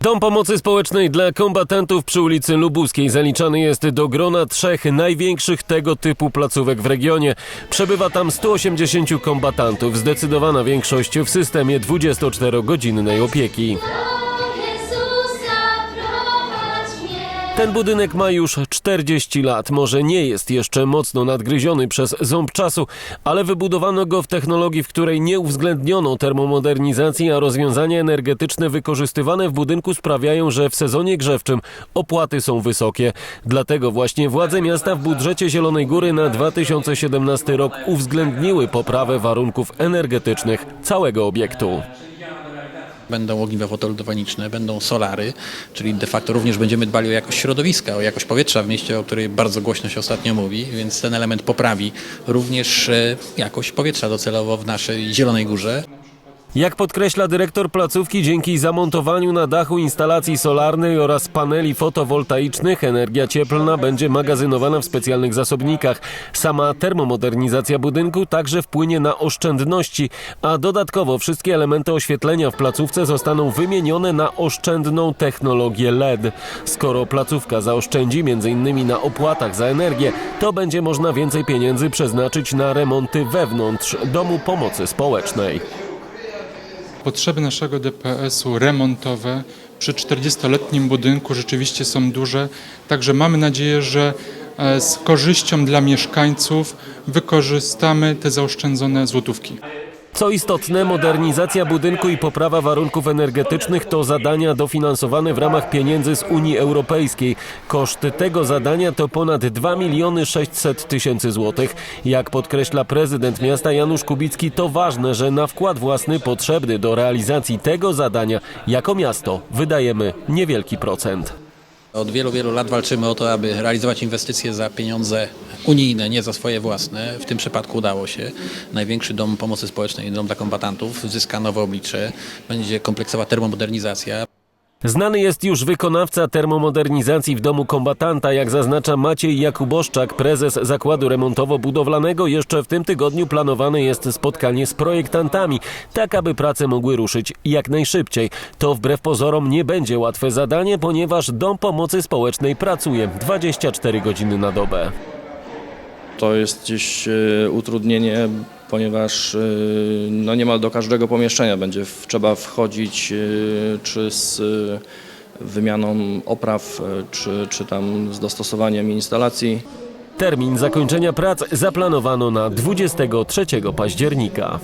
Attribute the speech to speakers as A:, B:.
A: Dom Pomocy Społecznej dla kombatantów przy ulicy Lubuskiej zaliczany jest do grona trzech największych tego typu placówek w regionie. Przebywa tam 180 kombatantów, zdecydowana większość w systemie 24-godzinnej opieki. Ten budynek ma już 40 lat. Może nie jest jeszcze mocno nadgryziony przez ząb czasu, ale wybudowano go w technologii, w której nie uwzględniono termomodernizacji, a rozwiązania energetyczne wykorzystywane w budynku sprawiają, że w sezonie grzewczym opłaty są wysokie. Dlatego właśnie władze miasta w budżecie Zielonej Góry na 2017 rok uwzględniły poprawę warunków energetycznych całego obiektu.
B: Będą ogniwa fotowoltaiczne, będą solary, czyli de facto również będziemy dbali o jakość środowiska, o jakość powietrza w mieście, o której bardzo głośno się ostatnio mówi, więc ten element poprawi również e, jakość powietrza docelowo w naszej Zielonej Górze.
A: Jak podkreśla dyrektor placówki, dzięki zamontowaniu na dachu instalacji solarnej oraz paneli fotowoltaicznych energia cieplna będzie magazynowana w specjalnych zasobnikach. Sama termomodernizacja budynku także wpłynie na oszczędności, a dodatkowo wszystkie elementy oświetlenia w placówce zostaną wymienione na oszczędną technologię LED. Skoro placówka zaoszczędzi m.in. na opłatach za energię, to będzie można więcej pieniędzy przeznaczyć na remonty wewnątrz Domu Pomocy Społecznej.
C: Potrzeby naszego DPS-u remontowe przy 40-letnim budynku rzeczywiście są duże, także mamy nadzieję, że e, z korzyścią dla mieszkańców wykorzystamy te zaoszczędzone złotówki.
A: Co istotne, modernizacja budynku i poprawa warunków energetycznych to zadania dofinansowane w ramach pieniędzy z Unii Europejskiej. Koszt tego zadania to ponad 2 miliony 600 tysięcy złotych. Jak podkreśla prezydent miasta Janusz Kubicki, to ważne, że na wkład własny potrzebny do realizacji tego zadania jako miasto wydajemy niewielki procent.
B: Od wielu, wielu lat walczymy o to, aby realizować inwestycje za pieniądze unijne, nie za swoje własne. W tym przypadku udało się. Największy dom pomocy społecznej, dom dla kombatantów, zyska nowe oblicze. Będzie kompleksowa termomodernizacja.
A: Znany jest już wykonawca termomodernizacji w domu kombatanta, jak zaznacza Maciej Jakuboszczak, prezes zakładu remontowo-budowlanego. Jeszcze w tym tygodniu planowane jest spotkanie z projektantami, tak aby prace mogły ruszyć jak najszybciej. To wbrew pozorom nie będzie łatwe zadanie, ponieważ dom pomocy społecznej pracuje 24 godziny na dobę.
D: To jest gdzieś e, utrudnienie, ponieważ e, no niemal do każdego pomieszczenia będzie trzeba wchodzić, e, czy z wymianą opraw, czy, czy tam z dostosowaniem instalacji.
A: Termin zakończenia prac zaplanowano na 23 października.